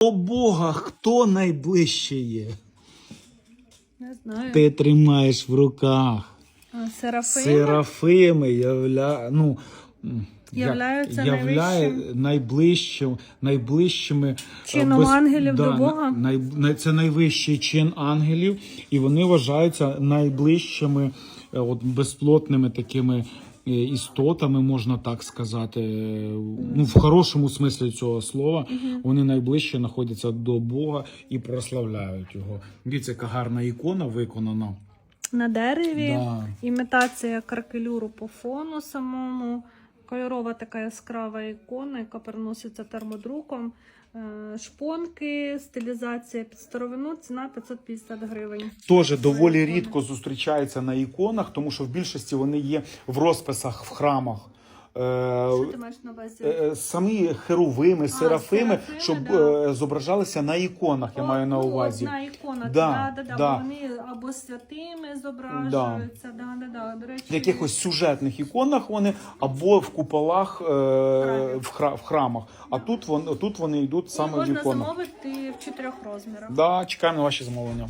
До Бога, хто найближче є? Не знаю. Ти тримаєш в руках. А, Серафими? Серафими явля... ну, як- Являються являє найвищим- найближчим, найближчими е, Чином ангелів до на- Бога? Най, най- це найвищий чин ангелів, і вони вважаються найближчими, е, от безплотними такими істотами, можна так сказати. Е, Ну, в хорошому смислі цього слова. Вони найближче знаходяться до Бога і прославляють його. Дивіться, яка гарна ікона виконана. На дереві. Да. Імітація каркелюру по фону самому. Кольорова така яскрава ікона, яка переноситься термодруком. Е, Шпонки, стилізація під старовину, ціна 550 гривень. Теж доволі ікони. рідко зустрічаються на іконах, тому що в більшості вони є в розписах в храмах. Е, Що ти маєш на увазі? е, Самі херовими, серафими, серафими, щоб да. зображалися на іконах, я О, маю на ну, увазі. Одна ікона, Да, да, да, да, да. вони або святими зображуються, да. Да, да, До речі, В якихось сюжетних іконах вони або в куполах е, в, хра- в храмах. А тут вони, тут вони йдуть І саме в можна іконах. замовити в чотирьох розмірах. Да, чекаємо на ваші замовлення.